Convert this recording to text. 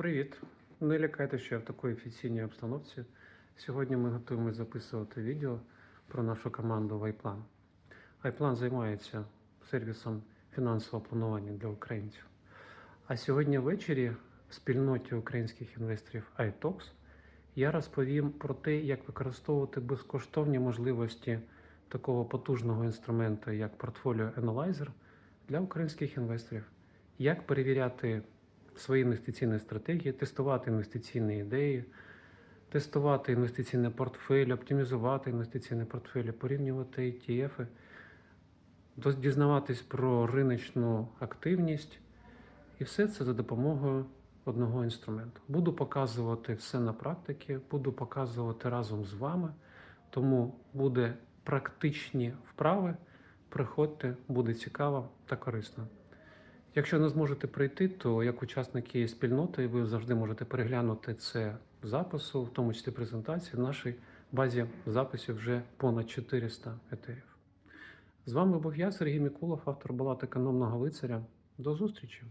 Привіт! Не лякайте, що я в такій офіційній обстановці. Сьогодні ми готуємося записувати відео про нашу команду Вайплан. Вайплан займається сервісом фінансового планування для українців. А сьогодні ввечері в спільноті українських інвесторів iTalks я розповім про те, як використовувати безкоштовні можливості такого потужного інструменту, як Portfolio Analyzer для українських інвесторів, як перевіряти свої інвестиційні стратегії, тестувати інвестиційні ідеї, тестувати інвестиційне портфель, оптимізувати інвестиційне портфель, порівнювати ETF, дізнаватись про риночну активність. І все це за допомогою одного інструменту. Буду показувати все на практиці, буду показувати разом з вами, тому буде практичні вправи. Приходьте, буде цікаво та корисно. Якщо не зможете прийти, то як учасники спільноти ви завжди можете переглянути це в запису, в тому числі презентації. В нашій базі записів вже понад 400 етерів. З вами був я, Сергій Мікулов, автор балат економного лицаря. До зустрічі!